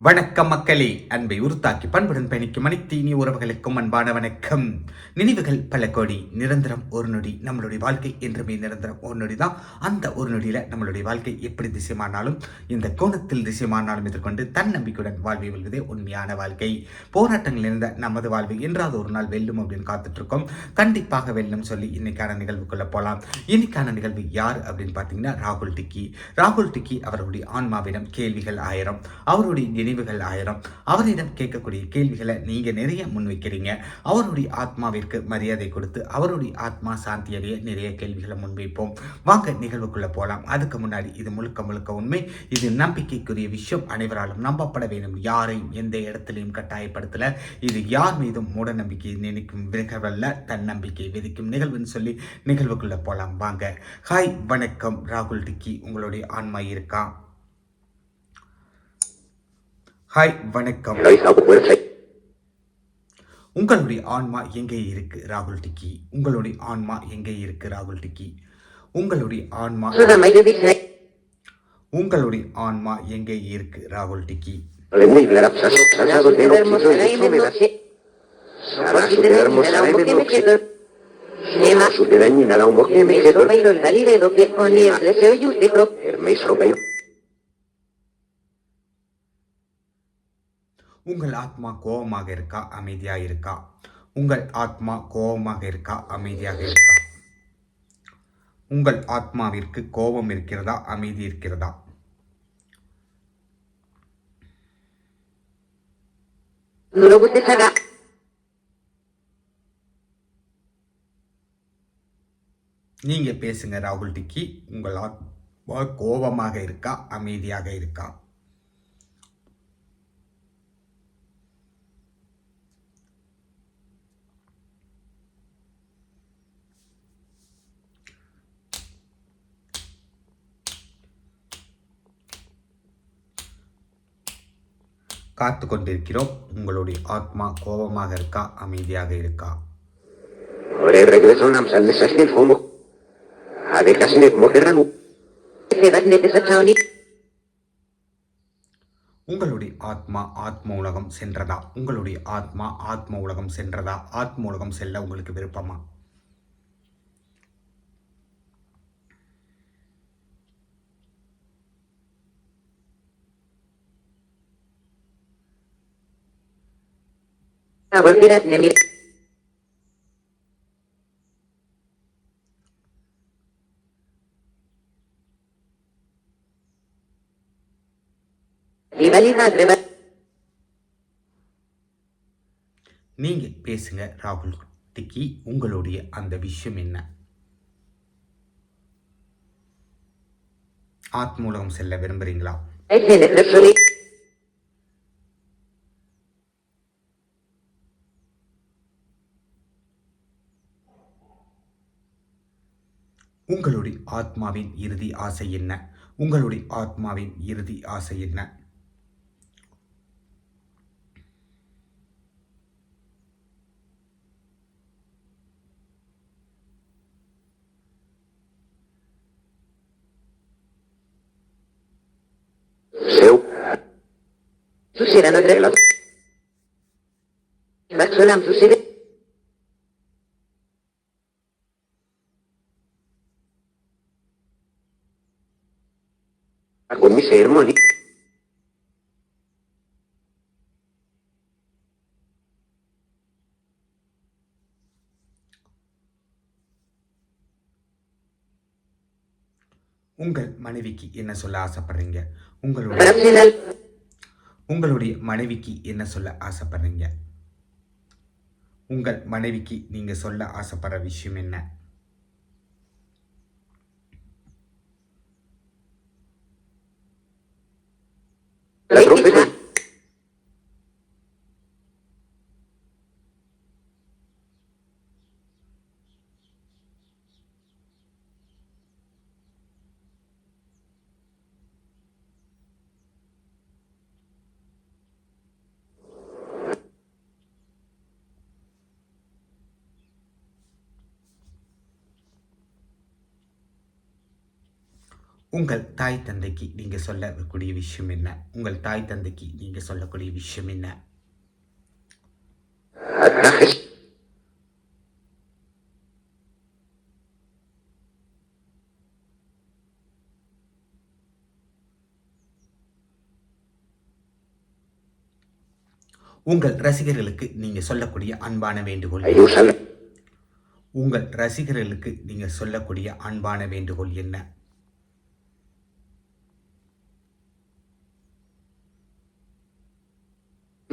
வணக்கம் மக்களே அன்பை உருத்தாக்கி பண்புடன் பயணிக்கும் அனைத்து இனி உறவுகளுக்கும் அன்பான வணக்கம். நினைவுகள் பல கோடி நிரந்தரம் ஒரு நொடி நம்மளுடைய வாழ்க்கை என்றுமே நிரந்தரம் ஒரு நொடி தான். அந்த ஒரு நொடியில நம்மளுடைய வாழ்க்கை எப்படி திசைமானாலும் இந்த கோணத்தில் திசைமானாலும் எதிர்கொண்டு தன்னம்பிக்கையுடன் வாழ்வை வெல்வதே உண்மையான வாழ்க்கை. போராட்டங்கள் இருந்த நமது வாழ்வை என்றாவது ஒரு நாள் வெல்லும் அப்படின்னு காத்துட்டு இருக்கோம் கண்டிப்பாக வெல்லும் சொல்லி இன்னைக்கான நிகழ்வுக்குள்ள போகலாம் இன்னைக்கான நிகழ்வு யார் அப்படின்னு பார்த்தீங்கன்னா ராகுல் டிக்கி. ராகுல் டிக்கி அவருடைய ஆன்மாவிடம் கேள்விகள் ஆயிரம். அவருடைய நினைவுகள் ஆயிரம். அவரிடம் கேட்கக்கூடிய கேள்விகளை நீங்க நிறைய முன்வைக்கிறீங்க. அவருடைய ஆத்மாவிற்கு மரியாதை கொடுத்து அவருடைய ஆத்மா சாந்தி அடைய நிறைய கேள்விகளை முன்வைப்போம். வாங்க நிகழ்வுக்குள்ள போகலாம் அதுக்கு முன்னாடி இது முழுக்க முழுக்க உண்மை. இது நம்பிக்கைக்குரிய விஷயம். அனைவராலும் நம்பப்பட வேண்டும். யாரையும் எந்த இடத்திலையும் கட்டாயப்படுத்தல. இது யார் மீதும் மூட நம்பிக்கை நினைக்கும் நிகழ்வல்ல தன்னம்பிக்கை விதிக்கும் நிகழ்வுன்னு சொல்லி நிகழ்வுக்குள்ள போகலாம் வாங்க. ஹாய் வணக்கம். ராகுல் டிக்கி உங்களுடைய ஆன்மா இருக்கா? ஹாய் வணக்கம் உங்களுடைய ஆன்மா எங்கே இருக்கு ராகுல் டிக்கி உங்களுடைய ஆன்மா எங்கே இருக்கு ராகுல் டிக்கி உங்களுடைய ஆன்மா உங்களுடைய ஆன்மா எங்கே இருக்கு ராகுல் டிக்கி உங்கள் ஆத்மா கோபமாக இருக்கா? அமைதியாக இருக்கா? உங்கள் ஆத்மா கோபமாக இருக்கா? அமைதியாக இருக்கா? உங்கள் ஆத்மாவிற்கு கோபம் இருக்கிறதா? அமைதி இருக்கிறதா? நீங்க பேசுங்க ராகுல் டிக்கி. உங்கள் ஆத்மா கோபமாக இருக்கா? அமைதியாக இருக்கா? காத்து கொண்டிருக்கிறோம் உங்களுடைய ஆத்மா கோபமாக இருக்கா? அமைதியாக இருக்கா. உங்களுடைய ஆத்மா ஆத்ம உலகம் சென்றதா? உங்களுடைய ஆத்மா ஆத்ம உலகம் சென்றதா? ஆத்ம உலகம் செல்ல உங்களுக்கு விருப்பமா? நீங்க பேசுங்க ராகுல் டிக்கி உங்களுடைய அந்த விஷயம் என்ன? ஆத்ம உலகம் செல்ல விரும்புறீங்களா? உங்களுடைய ஆத்மாவின் இறுதி ஆசை என்ன உங்களுடைய ஆத்மாவின் இறுதி ஆசை என்ன Seu. Susiran Ela. Baksulam susiran. Mi sermoni. உங்கள் மனைவிக்கு என்ன சொல்ல ஆசைப்படுறீங்க உங்களுடைய. உங்களுடைய மனைவிக்கு என்ன சொல்ல ஆசைப்படுறீங்க உங்கள் மனைவிக்கு நீங்க சொல்ல ஆசைப்படுற விஷயம் என்ன La உங்கள் தாய் தந்தைக்கு நீங்கள் சொல்லக்கூடிய விஷயம் என்ன? உங்கள் தாய் தந்தைக்கு நீங்கள் சொல்லக்கூடிய விஷயம் என்ன? உங்கள் ரசிகர்களுக்கு நீங்கள் சொல்லக்கூடிய அன்பான வேண்டுகோள் உங்கள் ரசிகர்களுக்கு நீங்கள் சொல்லக்கூடிய அன்பான வேண்டுகோள் என்ன?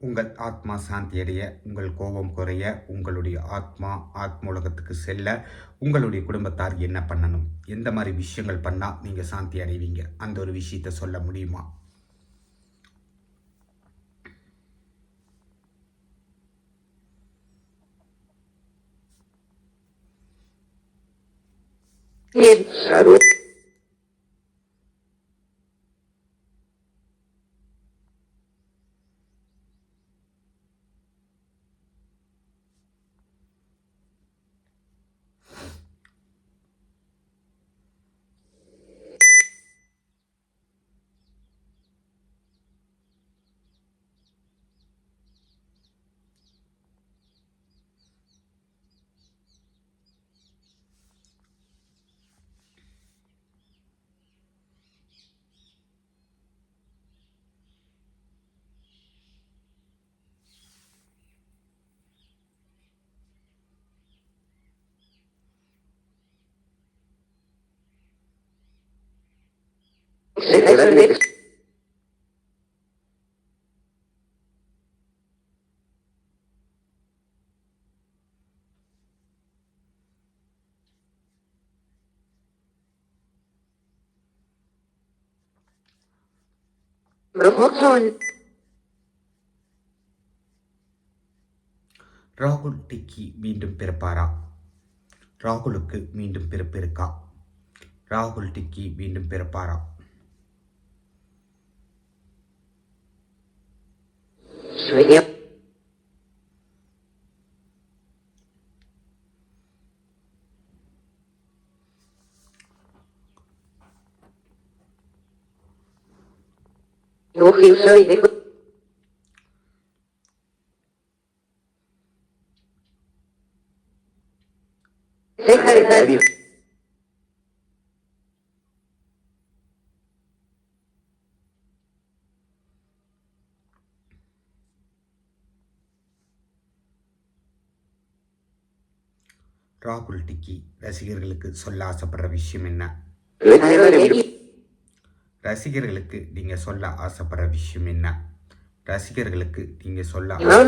உங்கள் ஆத்மா சாந்தியடைய உங்கள் கோபம் குறைய உங்களுடைய ஆத்மா ஆத்ம உலகத்துக்கு செல்ல உங்களுடைய குடும்பத்தார் என்ன பண்ணணும்? எந்த மாதிரி விஷயங்கள் பண்ணால் நீங்கள் சாந்தி அடைவீங்க? அந்த ஒரு விஷயத்தை சொல்ல முடியுமா? 嗯。ராகுல் டிக்கி மீண்டும் பிறப்பாரா? ராகுலுக்கு மீண்டும் பிறப்பு இருக்கா? ராகுல் டிக்கி மீண்டும் பிறப்பாரா? với F Nếu khiếu rơi với ராகுல் டிக்கி ரசிகர்களுக்கு சொல்ல ஆசைப்படுற விஷயம் என்ன? ரசிகர்களுக்கு நீங்கள் சொல்ல ஆசைப்படுற விஷயம் என்ன? ரசிகர்களுக்கு நீங்கள் சொல்ல ஆசை- No,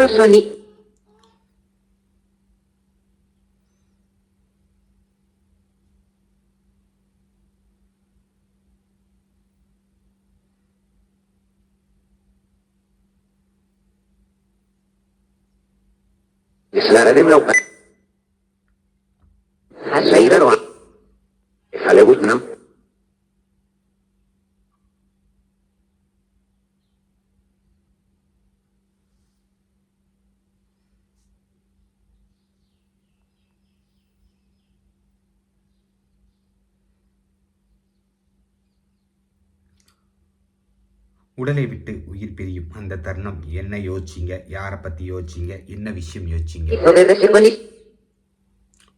உடலை விட்டு உயிர் பிரியும் அந்த தருணம். என்ன யோசிச்சிங்க? யாரை பற்றி யோசிச்சிங்க? என்ன விஷயம் யோசிச்சிங்க?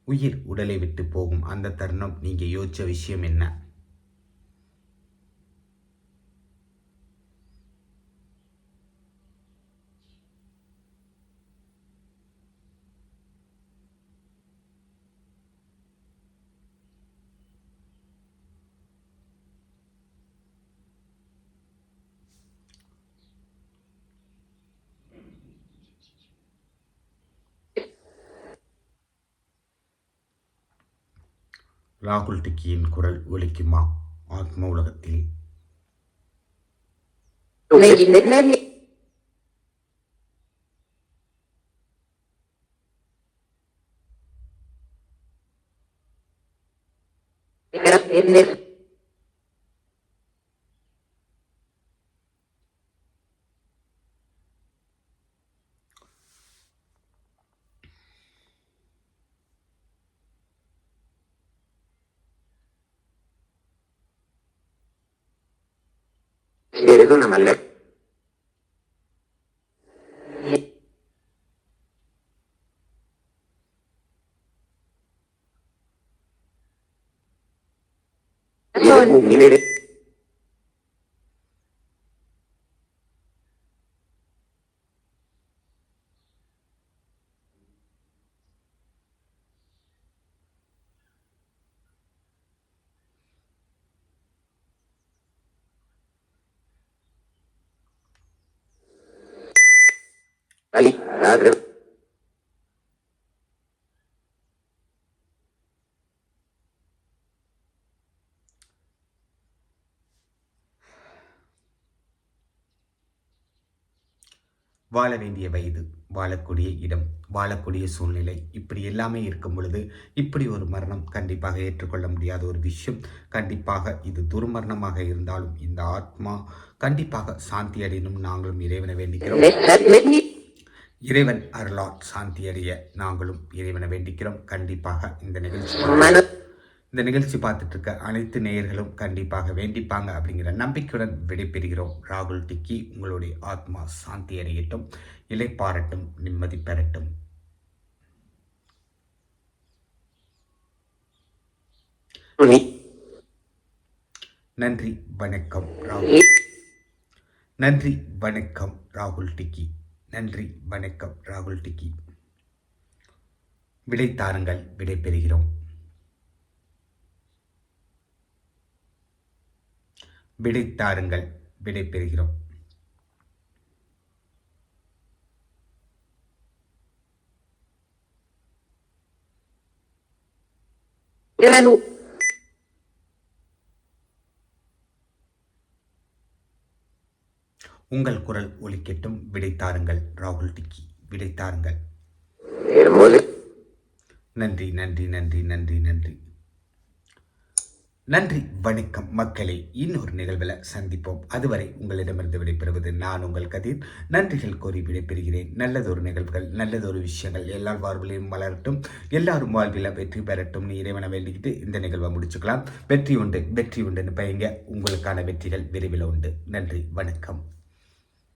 உயிர் உடலை விட்டு போகும் அந்த தருணம். நீங்கள் யோசிச்ச விஷயம் என்ன? ராகுல் டிக்கியின் குரல் ஒலிக்குமா? ஆத்ம உலகத்தில். என்ன? Eres una maleta. Ali, ladro. வாழ வேண்டிய வயது வாழக்கூடிய இடம் வாழக்கூடிய சூழ்நிலை இப்படி எல்லாமே இருக்கும் பொழுது இப்படி ஒரு மரணம் கண்டிப்பாக ஏற்றுக்கொள்ள முடியாத ஒரு விஷயம் கண்டிப்பாக இது துர்மரணமாக இருந்தாலும் இந்த ஆத்மா கண்டிப்பாக சாந்தி அடையணும் நாங்களும் இறைவனை வேண்டிக்கிறோம். இறைவன் அருளால் சாந்தி அடைய நாங்களும் இறைவனை வேண்டிக்கிறோம். கண்டிப்பாக இந்த நிகழ்ச்சி. இந்த நிகழ்ச்சி பார்த்துட்டு இருக்க அனைத்து நேயர்களும் கண்டிப்பாக வேண்டிப்பாங்க அப்படிங்கிற நம்பிக்கையுடன் விடைபெறுகிறோம். ராகுல் டிக்கி உங்களுடைய ஆத்மா சாந்தி அடையட்டும் இலைப்பாரட்டும் நிம்மதி பெறட்டும். நன்றி. வணக்கம் ராகுல். நன்றி வணக்கம் ராகுல் டிக்கி. நன்றி வணக்கம் ராகுல் டிக்கி. விடை தாருங்கள் விடை பெறுகிறோம். விடை தாருங்கள் விடை பெறுகிறோம். உங்கள் குரல் ஒலிக்கட்டும். விடை தாருங்கள். ராகுல் டிக்கி. விடை தாருங்கள். Hermose. நன்றி நன்றி நன்றி நன்றி நன்றி. நன்றி வணக்கம் மக்களே. இன்னொரு நிகழ்வில் சந்திப்போம். அதுவரை உங்களிடமிருந்து விடைபெறுவது நான் உங்கள் கதிர். நன்றிகள் கோரி விடைபெறுகிறேன். நல்லதொரு நிகழ்வுகள் நல்லதொரு விஷயங்கள் எல்லார் வாழ்விலையும் வளரட்டும். எல்லாரும் வாழ்வில் வெற்றி பெறட்டும். நீ இறைவனை வேண்டிக்கிட்டு இந்த நிகழ்வை முடிச்சுக்கலாம். வெற்றி உண்டு வெற்றி உண்டுன்னு பையங்க. உங்களுக்கான வெற்றிகள் விரைவில் உண்டு. நன்றி வணக்கம்.